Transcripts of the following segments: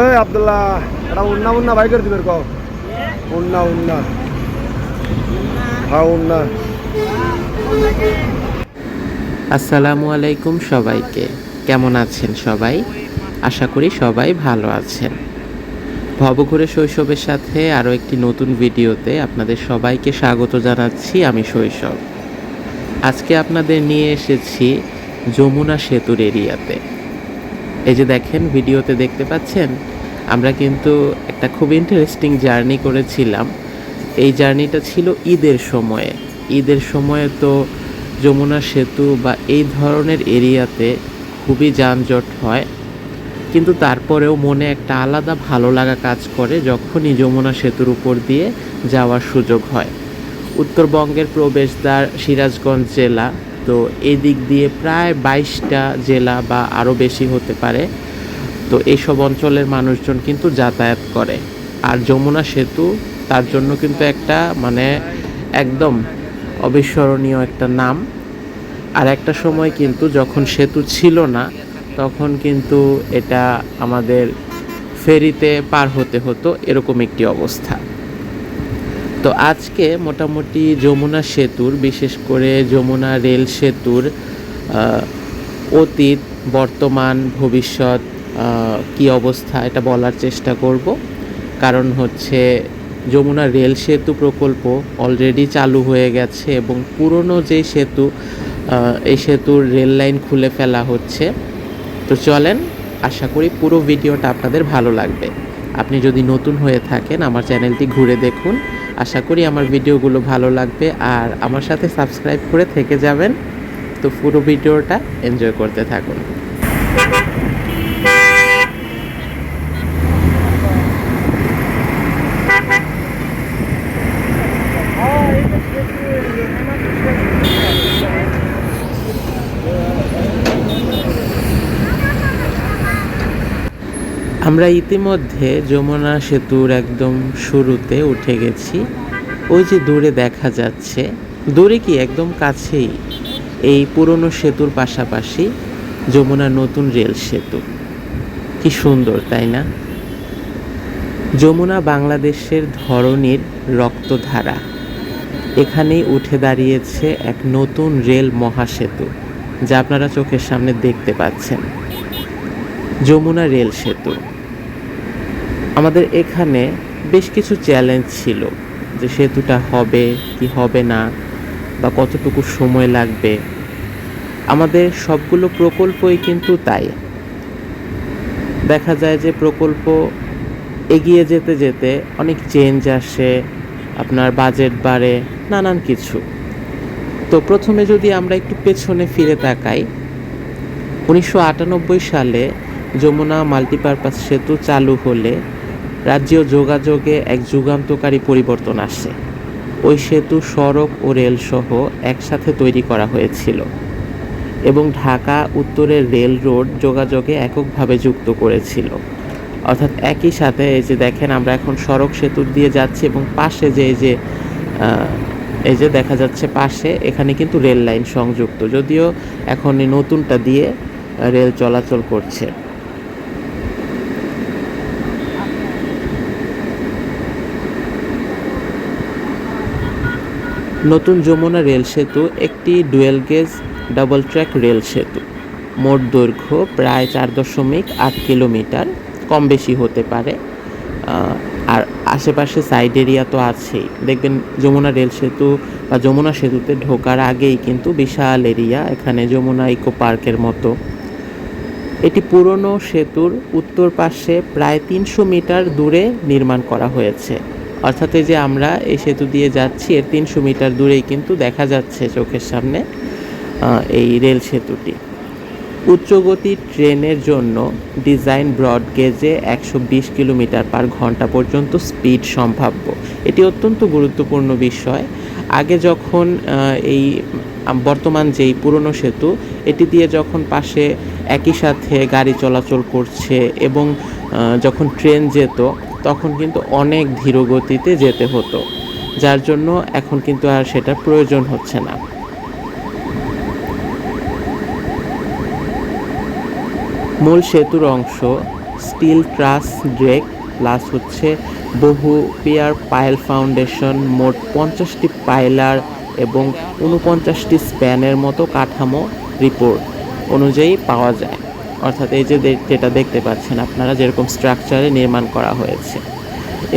এই এটা উন্না উন্না ভাই করে উন্না। হ্যাঁ উন্না। আসসালামু আলাইকুম সবাইকে। কেমন আছেন সবাই? আশা করি সবাই ভালো আছেন। ভবঘুরে শৈশবের সাথে আরও একটি নতুন ভিডিওতে আপনাদের সবাইকে স্বাগত জানাচ্ছি আমি শৈশব। আজকে আপনাদের নিয়ে এসেছি যমুনা সেতুর এরিয়াতে। এই যে দেখেন, ভিডিওতে দেখতে পাচ্ছেন, আমরা কিন্তু একটা খুব ইন্টারেস্টিং জার্নি করেছিলাম। এই জার্নিটা ছিল ঈদের সময়ে। ঈদের সময়ে তো যমুনা সেতু বা এই ধরনের এরিয়াতে খুবই যানজট হয়। কিন্তু তারপরেও মনে একটা আলাদা ভালো লাগা কাজ করে যখনই যমুনা সেতুর উপর দিয়ে যাওয়ার সুযোগ হয়। উত্তরবঙ্গের প্রবেশদ্বার সিরাজগঞ্জ জেলা। তো এই দিক দিয়ে প্রায় বাইশটা জেলা বা আরও বেশি হতে পারে। তো এইসব অঞ্চলের মানুষজন কিন্তু যাতায়াত করে। আর যমুনা সেতু, তার জন্য কিন্তু একটা মানে একদম অবিস্মরণীয় একটা নাম। আর একটা সময় কিন্তু যখন সেতু ছিল না, তখন কিন্তু এটা আমাদের ফেরিতে পার হতে হতো, এরকম একটি অবস্থা। তো আজকে মোটামুটি যমুনা সেতুর, বিশেষ করে যমুনা রেল সেতুর অতীত, বর্তমান, ভবিষ্যৎ কি অবস্থা এটা বলার চেষ্টা করব। কারণ হচ্ছে যমুনা রেল সেতু প্রকল্প অলরেডি চালু হয়ে গেছে এবং পুরনো যে সেতু এই সেতুর রেল লাইন খুলে ফেলা হচ্ছে। তো চলেন, আশা করি পুরো ভিডিওটা আপনাদের ভালো লাগবে। আপনি যদি নতুন হয়ে থাকেন, আমার চ্যানেলটি ঘুরে দেখুন। আশা করি আমার ভিডিওগুলো ভালো লাগবে আর আমার সাথে সাবস্ক্রাইব করে থেকে যাবেন। তো পুরো ভিডিওটা এনজয় করতে থাকুন। আমরা ইতিমধ্যে যমুনা সেতুর একদম শুরুতে উঠে গেছি। ওই যে দূরে দেখা যাচ্ছে, দূরে কি? একদম কাছেই। এই পুরনো সেতুর পাশাপাশি যমুনা নতুন রেল সেতু। কি সুন্দর, তাই না? যমুনা বাংলাদেশের ধরনের রক্তধারা। এখানেই উঠে দাঁড়িয়েছে এক নতুন রেল মহাসেতু, যা আপনারা চোখের সামনে দেখতে পাচ্ছেন। যমুনা রেল সেতু। আমাদের এখানে বেশ কিছু চ্যালেঞ্জ ছিল যে সেতুটা হবে কি হবে না বা কতটুকু সময় লাগবে। আমাদের সবগুলো প্রকল্পই কিন্তু তাই। দেখা যায় যে প্রকল্প এগিয়ে যেতে যেতে অনেক চেঞ্জ আসে, আপনার বাজেট বাড়ে, নানান কিছু। তো প্রথমে যদি আমরা একটু পেছনে ফিরে তাকাই, উনিশশো আটানব্বই সালে যমুনা মাল্টিপারপাস সেতু চালু হলে রাজ্য যোগাযোগে এক যুগান্তকারী পরিবর্তন আসে ওই সেতু, সড়ক ও রেলসহ একসাথে তৈরি করা হয়েছিল এবং ঢাকা উত্তরের রেল রোড যোগাযোগে এককভাবে যুক্ত করেছিল। অর্থাৎ একই সাথে এই যে দেখেন আমরা এখন সড়ক সেতুর দিয়ে যাচ্ছি এবং পাশে যে এই যে এই যে দেখা যাচ্ছে পাশে, এখানে কিন্তু রেল লাইন সংযুক্ত। যদিও এখন নতুনটা দিয়ে রেল চলাচল করছে। নতুন যমুনা রেল সেতু, একটি dual gauge double track rail সেতু। মোট দৈর্ঘ্য প্রায় চার দশমিক আট কিলোমিটার, কম বেশি হতে পারে। আর আশেপাশে সাইড এরিয়া তো আছেই। দেখবেন যমুনা রেল সেতু বা যমুনা সেতুতে ঢোকার আগেই কিন্তু বিশাল এরিয়া এখানে যমুনা ইকো পার্কের মতো। এটি পুরনো সেতুর উত্তর পাশে প্রায় তিনশো মিটার দূরে নির্মাণ করা হয়েছে। অর্থাৎ এই যে আমরা এই সেতু দিয়ে যাচ্ছি, এর তিনশো মিটার দূরেই কিন্তু দেখা যাচ্ছে চোখের সামনে এই রেল সেতুটি। উচ্চগতির ট্রেনের জন্য ডিজাইন ব্রড গেজে একশো বিশ কিলোমিটার পার ঘণ্টা পর্যন্ত স্পিড সম্ভাব্য। এটি অত্যন্ত গুরুত্বপূর্ণ বিষয়। আগে যখন এই বর্তমান যেই পুরনো সেতু, এটি দিয়ে যখন পাশে একই সাথে গাড়ি চলাচল করছে এবং যখন ট্রেন যেত তখন কিন্তু অনেক ধীর গতিতে যেতে হতো, যার জন্য এখন কিন্তু আর সেটা প্রয়োজন হচ্ছে না। মূল সেতুর অংশ, স্টিল ট্রাস ড্রেক, প্লাস হচ্ছে বহু পিয়ার পাইল ফাউন্ডেশন, মোট পঞ্চাশটি পাইলার এবং উনপঞ্চাশটি স্প্যানের মতো কাঠামো রিপোর্ট অনুযায়ী পাওয়া যায়। অর্থাৎ এই যে যেটা দেখতে পাচ্ছেন আপনারা, যেরকম স্ট্রাকচারে নির্মাণ করা হয়েছে।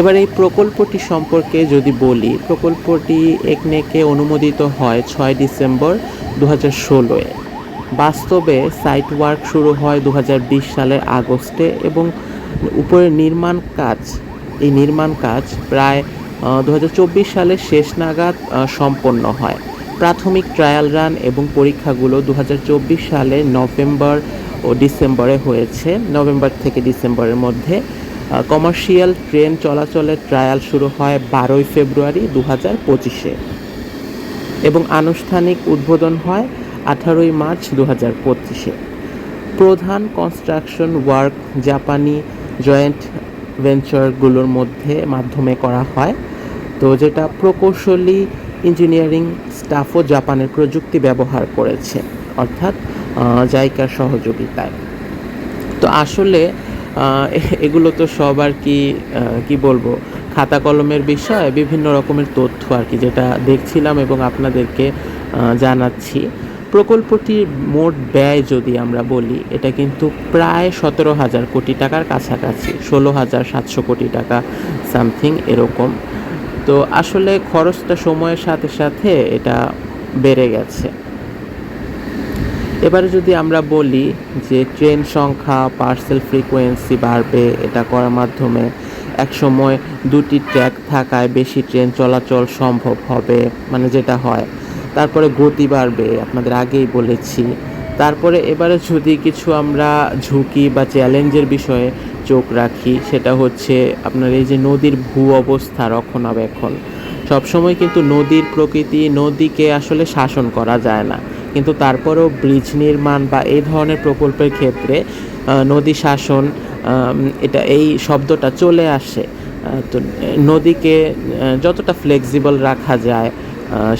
এবার এই প্রকল্পটি সম্পর্কে যদি বলি, প্রকল্পটি একনেকে অনুমোদিত হয় ছয় ডিসেম্বর দু হাজার ষোলোয়। বাস্তবে সাইট ওয়ার্ক শুরু হয় দু হাজার বিশ সালের আগস্টে এবং উপরে নির্মাণ কাজ, এই নির্মাণ কাজ প্রায় দু সালের শেষ নাগাদ সম্পন্ন হয়। প্রাথমিক ট্রায়াল রান এবং পরীক্ষাগুলো দু হাজার চব্বিশ সালে নভেম্বর ও ডিসেম্বরে হয়েছে। নভেম্বর থেকে ডিসেম্বরের মধ্যে কমার্শিয়াল ট্রেন চলাচলের ট্রায়াল শুরু হয় বারোই ফেব্রুয়ারি দু হাজার পঁচিশে এবং আনুষ্ঠানিক উদ্বোধন হয় আঠারোই মার্চ দু হাজার পঁচিশে। প্রধান কনস্ট্রাকশন ওয়ার্ক জাপানি জয়েন্ট ভেঞ্চারগুলোর মধ্যে মাধ্যমে করা হয়। তো যেটা প্রকৌশলী ইঞ্জিনিয়ারিং স্টাফও জাপানের প্রযুক্তি ব্যবহার করেছে। অর্থাৎ আহ, জাইকার সহযোগিতায়। তো আসলে এগুলো তো সব আর কি কি বলব খাতা কলমের বিষয় বিভিন্ন রকমের তথ্য আর কি যেটা দেখছিলাম এবং আপনাদেরকে জানাচ্ছি। প্রকল্পটির মোট ব্যয় যদি আমরা বলি এটা কিন্তু প্রায় সতেরো হাজার কোটি টাকার কাছাকাছি ষোলো হাজার সাতশো কোটি টাকা সামথিং এরকম। তো আসলে খরচটা সময়ের সাথে সাথে এটা বেড়ে গেছে। এবারে যদি আমরা বলি যে ট্রেন সংখ্যা পার্সেল ফ্রিকোয়েন্সি বাড়বে, এটা করার মাধ্যমে একসময় দুটি ট্র্যাক থাকায় বেশি ট্রেন চলাচল সম্ভব হবে মানে যেটা হয়। তারপরে গতি বাড়বে, আপনাদের আগেই বলেছি। তারপরে এবারে যদি কিছু আমরা ঝুঁকি বা চ্যালেঞ্জের বিষয়ে চোখ রাখি, সেটা হচ্ছে আপনার এই যে নদীর ভূ অবস্থা রক্ষণাবেক্ষণ। সবসময় কিন্তু নদীর প্রকৃতি নদীকে আসলে শাসন করা যায় না। কিন্তু তারপরেও ব্রিজ নির্মাণ বা এই ধরনের প্রকল্পের ক্ষেত্রে নদী শাসন এটা এই শব্দটা চলে আসে। তো নদীকে যতটা ফ্লেক্সিবল রাখা যায়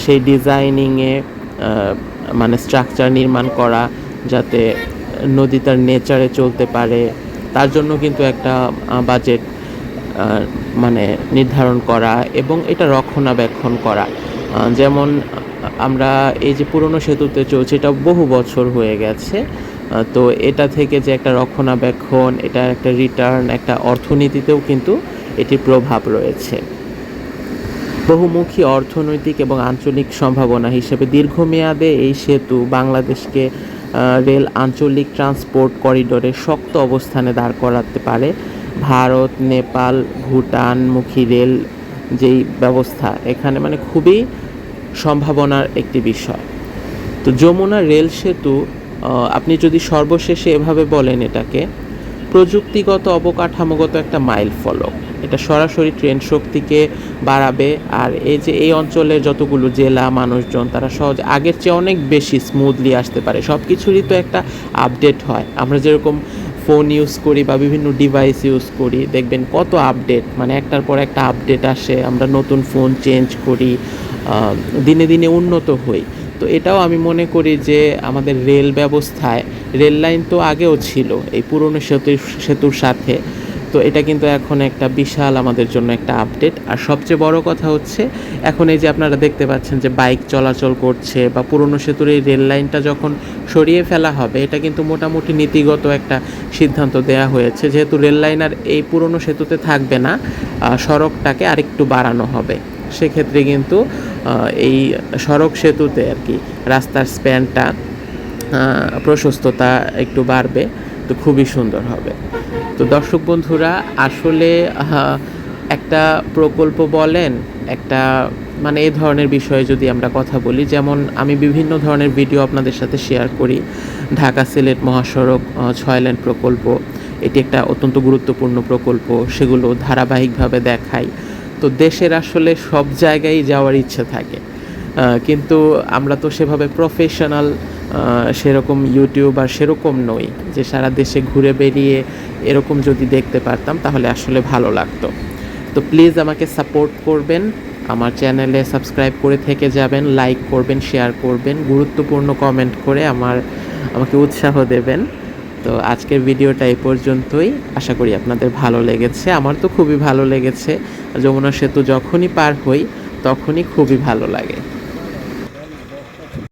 সেই ডিজাইনিংয়ে মানে স্ট্রাকচার নির্মাণ করা যাতে নদী তার নেচারে চলতে পারে, তার জন্য কিন্তু একটা বাজেট মানে নির্ধারণ করা এবং এটা রক্ষণাবেক্ষণ করা। যেমন আমরা এই যে পুরনো সেতুতে চলছে, এটা বহু বছর হয়ে গেছে। তো এটা থেকে যে একটা রক্ষণাবেক্ষণ, এটা একটা রিটার্ন একটা অর্থনীতিতেও কিন্তু এটির প্রভাব রয়েছে। বহুমুখী অর্থনৈতিক এবং আঞ্চলিক সম্ভাবনা হিসেবে দীর্ঘমেয়াদে এই সেতু বাংলাদেশকে রেল আঞ্চলিক ট্রান্সপোর্ট করিডোরে শক্ত অবস্থানে দাঁড় করাতে পারে। ভারত, নেপাল ভুটানমুখী রেল যেই ব্যবস্থা, এখানে মানে খুবই সম্ভাবনার একটি বিষয়। তো যমুনা রেল সেতু আপনি যদি সর্বশেষে এভাবে বলেন এটাকে, প্রযুক্তিগত অবকাঠামোগত একটা মাইল ফলক। এটা সরাসরি ট্রেন শক্তিকে বাড়াবে, আর এই যে এই অঞ্চলের যতগুলো জেলা মানুষজন, তারা সহজ, আগের চেয়ে অনেক বেশি স্মুথলি আসতে পারে। সব কিছুরই তো একটা আপডেট হয়। আমরা যেরকম ফোন ইউজ করি বা বিভিন্ন ডিভাইস ইউজ করি, দেখবেন কত আপডেট মানে একটার পর একটা আপডেট আসে, আমরা নতুন ফোন চেঞ্জ করি দিনে দিনে উন্নত হই। তো এটাও আমি মনে করি যে আমাদের রেল ব্যবস্থায়, রেল লাইন তো আগেও ছিল এই পুরনো সেতুর সেতুর সাথে। তো এটা কিন্তু এখন একটা বিশাল আমাদের জন্য একটা আপডেট আর সবচেয়ে বড় কথা হচ্ছে, এখন এই যে আপনারা দেখতে পাচ্ছেন যে বাইক চলাচল করছে বা পুরনো সেতুর এই রেল লাইনটা যখন সরিয়ে ফেলা হবে, এটা কিন্তু মোটামুটি নীতিগত একটা সিদ্ধান্ত দেয়া হয়েছে। যেহেতু রেল লাইন আর এই পুরনো সেতুতে থাকবে না সড়কটাকে আরেকটু বাড়ানো হবে। সেক্ষেত্রে কিন্তু এই সড়ক সেতুতে আর কি রাস্তার স্প্যানটা প্রশস্ততা একটু বাড়বে তো খুবই সুন্দর হবে। তো দর্শক বন্ধুরা আসলে একটা প্রকল্প বলেন একটা মানে এই ধরনের বিষয়ে যদি আমরা কথা বলি যেমন আমি বিভিন্ন ধরনের ভিডিও আপনাদের সাথে শেয়ার করি ঢাকা সিলেট মহাসড়ক আহ, ছয় প্রকল্প এটি একটা অত্যন্ত গুরুত্বপূর্ণ প্রকল্প সেগুলো ধারাবাহিকভাবে দেখাই তো দেশের আসলে সব জায়গায় যাওয়ার ইচ্ছে থাকে। কিন্তু আমরা তো সেভাবে প্রফেশনাল সেরকম ইউটিউবার সেরকম নই যে সারা দেশে ঘুরে বেরিয়ে এরকম যদি দেখতে পারতাম তাহলে আসলে ভালো লাগতো। তো প্লিজ আমাকে সাপোর্ট করবেন, আমার চ্যানেলে সাবস্ক্রাইব করে থেকে যাবেন লাইক করবেন শেয়ার করবেন, গুরুত্বপূর্ণ কমেন্ট করে আমার, আমাকে উৎসাহ দেবেন। তো আজকের ভিডিওটা এই পর্যন্তই। আশা করি আপনাদের ভালো লেগেছে। আমার তো খুবই ভালো লেগেছে। যমুনা সেতু যখনই পার হই, তখনই খুবই ভালো লাগে।